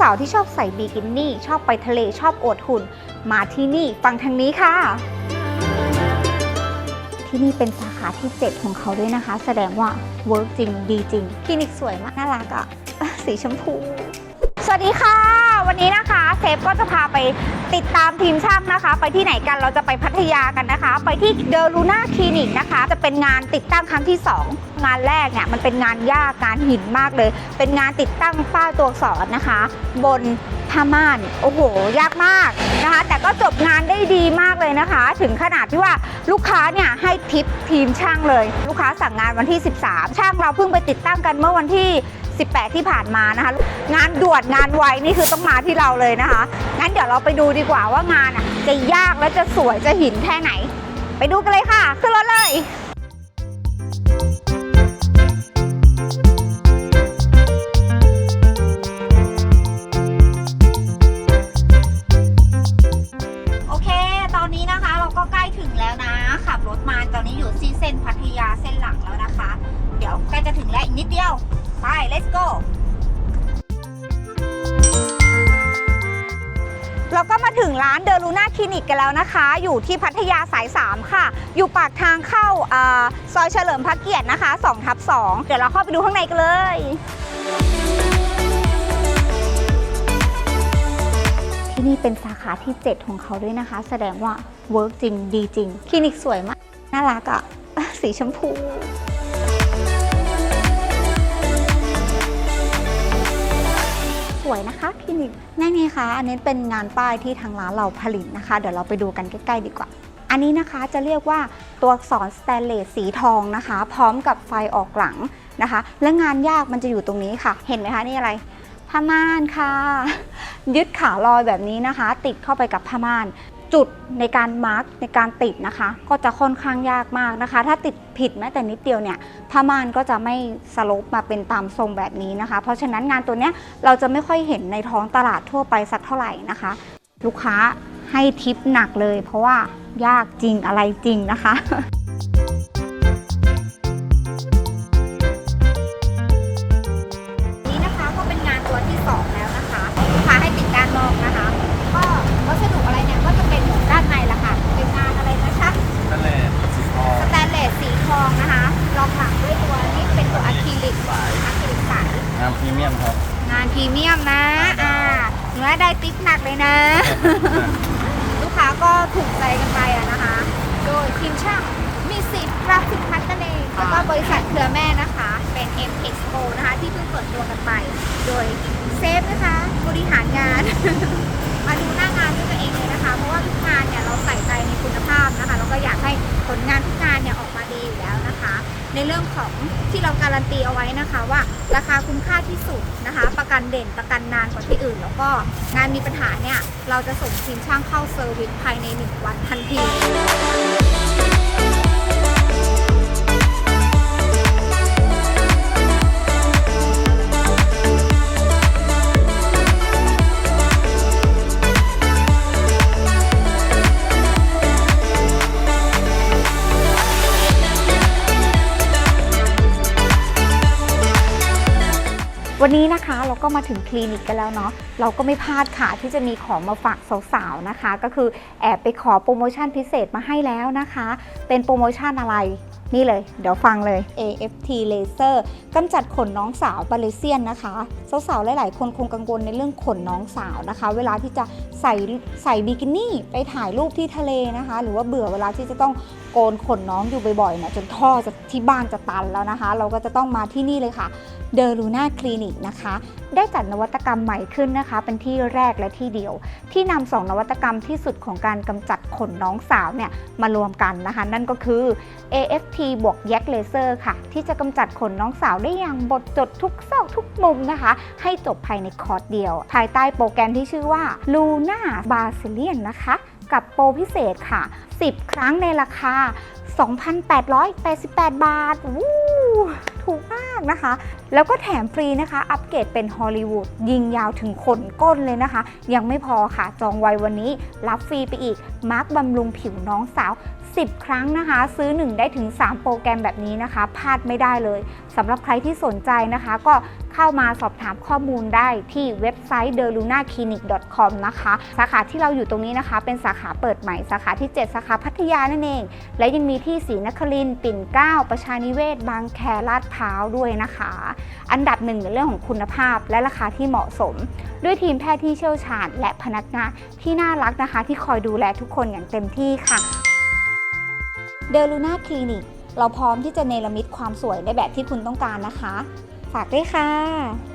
สาวๆที่ชอบใส่บิกินี่ ชอบไปทะเลชอบอวดหุ่น มาที่นี่ฟังทางนี้ค่ะ ที่นี่เป็นสาขาที่ 7 ของเขาด้วยนะคะ แสดงว่าเวิร์กจริงดีจริงคลินิกสวยมากน่ารักอะอะสีชมพู สวัสดีค่ะ วันนี้นะคะเซฟก็จะพาไปติดตามทีมช่างนะคะ ไปที่ไหนกันเราจะไปพัทยากันนะคะ ไปที่เดลูน่าคลินิกนะคะ จะเป็นงานติดตั้งครั้งที่ 2 งานแรกเนี่ยมันเป็นงานยากงานหินมากเลย เป็นงานติดตั้งป้ายตัวอักษรนะคะ บนผ้าม่านโอ้โห ยากมากนะคะ แต่ก็จบงานได้ดีมากเลยนะคะ ถึงขนาดที่ว่าลูกค้าเนี่ยให้ทิปทีมช่างเลย ลูกค้าสั่งงานวันที่ 13 ช่างเราเพิ่งไปติดตั้งกันเมื่อวันที่ 18 ที่ผ่านมานะคะ งานด่วนงานไวนี่คือต้องมาที่เราเลยนะคะ งั้นเดี๋ยวเราไปดูดีกว่าว่างานอะจะยากและจะสวยจะหินแค่ไหน ไปดูกันเลยค่ะ ขึ้นรถเลย ไป let's go เราก็มาถึงร้านเดลูน่าคลินิกกันแล้วนะคะ อยู่ที่พัทยาสาย 3 ค่ะ อยู่ปากทางเข้าอซอยเฉลิมพระเกียรตินะคะ2ทับ2เดี๋ยวเราเข้าไปดูข้างในกันเลยที่นี่เป็นสาขาที่ 7 ของเขาด้วยนะคะ แสดงว่าเวิร์กจริงดีจริง คลินิกสวยมาก น่ารักอะ่ะ สีชมพู วยนะคะคลินิกนี่นี่คะอันนี้เป็นงานป้ายที่ทางร้านเราผลิตนะคะ เดี๋ยวเราไปดูกันใกล้ๆดีกว่า อันนี้นะคะจะเรียกว่าตัวอักษรสแตนเลสสีทองนะคะ พร้อมกับไฟออกหลังนะคะ และงานยากมันจะอยู่ตรงนี้ค่ะ เห็นไหมคะนี่อะไรผ้าม่านค่ะ ยึดขาลอยแบบนี้นะคะ ติดเข้าไปกับผ้าม่าน จุดในการมาร์กในการติดนะคะ ก็จะค่อนข้างยากมากนะคะ ถ้าติดผิดแม้แต่นิดเดียวเนี่ยผ้าม่านก็จะไม่สโลปมาเป็นตามทรงแบบนี้นะคะ เพราะฉะนั้นงานตัวเนี้ยเราจะไม่ค่อยเห็นในท้องตลาดทั่วไปสักเท่าไหร่นะคะ ลูกค้าให้ทิปหนักเลย เพราะว่ายากจริงอะไรจริงนะคะ ได้ติ๊กหนักเลยนะ ลูกค้าก็ถูกใจกันไปอะนะคะ โดยทีมช่างมีสิทธิ์รับสินพัฒน์นั่นเองแล้วก็บริษัทเครือแม่นะคะ เป็น M Expo นะคะ ที่เพิ่งเปิดตัวกันไป โดยเซฟนะคะ บริหารงาน มาดูหน้างานด้วยตัวเองเลยนะคะ เพราะว่าทุกงานเนี่ยเราใส่ใจในคุณภาพนะคะแล้วก็อยากให้ผลงาน ในเรื่องของที่เราการันตีเอาไว้นะคะว่า ราคาคุ้มค่าที่สุดนะคะ ประกันเด่นประกันนานกว่าที่อื่น แล้วก็งานมีปัญหาเนี่ย เราจะส่งทีมช่างเข้าเซอร์วิสภายใน 1 วันทันที วันนี้นะคะเราก็มาถึงคลินิกกันแล้วเนาะเราก็ไม่พลาดค่ะที่จะมีของมาฝากสาวๆนะคะ ก็คือแอบไปขอโปรโมชั่นพิเศษมาให้แล้วนะคะ เป็นโปรโมชั่นอะไรนี่เลย เดี๋ยวฟังเลย AFT Laser กำจัดขนน้องสาวบาเลเซียนนะคะ สาวๆ หลาย ๆ คนคงกังวลในเรื่องขนน้องสาวนะคะ เวลาที่จะ ใส่ใส่บิกินี่ไปถ่ายรูปที่ทะเลนะคะ หรือว่าเบื่อเวลาที่จะต้องโกนขนน้องอยู่บ่อยๆเนี่ยจนท่อจะที่บ้านจะตันแล้วนะคะ เราก็จะต้องมาที่นี่เลยค่ะเดลูน่าคลินิกนะคะ ได้จัดนวัตกรรมใหม่ขึ้นนะคะ เป็นที่แรกและที่เดียว ที่นำสองนวัตกรรมที่สุดของการกำจัดขนน้องสาวเนี่ยมารวมกันนะคะ นั่นก็คือ AFT บวกแยกเลเซอร์ค่ะ ที่จะกำจัดขนน้องสาวได้อย่างบดจดทุกซอกทุกมุมนะคะ ให้จบภายในคอร์สเดียว ภายใต้โปรแกรมที่ชื่อว่า Luna บาซิเลียนนะคะ กับโปรพิเศษค่ะ 10 ครั้งในราคา 2,888 บาทวู้ถูกมากนะคะ แล้วก็แถมฟรีนะคะ อัปเกรดเป็นฮอลลีวูดยิงยาวถึงขนก้นเลยนะคะ ยังไม่พอค่ะ จองไววันนี้ รับฟรีไปอีก มาร์กบำรุงผิวน้องสาว 10 ครั้งนะคะ ซื้อ 1 ได้ถึง 3 โปรแกรมแบบนี้นะคะพลาดไม่ได้เลยสำหรับใครที่สนใจนะคะ ก็เข้ามาสอบถามข้อมูลได้ที่เว็บไซต์ d e l u n a c l i n i c c o m นะคะ สาขาที่เราอยู่ตรงนี้นะคะ เป็นสาขาเปิดใหม่สาขาที่ 7 สาขาพัทยานั่นเอง และยังมีที่ศรีนครินทร์ปิ่นเกล้าประชานิเวศ บางแคลาดพร้าวด้วยนะคะ อันดับหนึ่งในเรื่องของคุณภาพและราคาที่เหมาะสม ด้วยทีมแพทย์ที่เชี่ยวชาญ และพนักงานที่น่ารักนะคะ ที่คอยดูแลทุกคนอย่างเต็มที่ค่ะ เดลูน่าคลินิกเราพร้อมที่จะเนรมิตความสวยในแบบที่คุณต้องการนะคะ ฝากด้วยค่ะ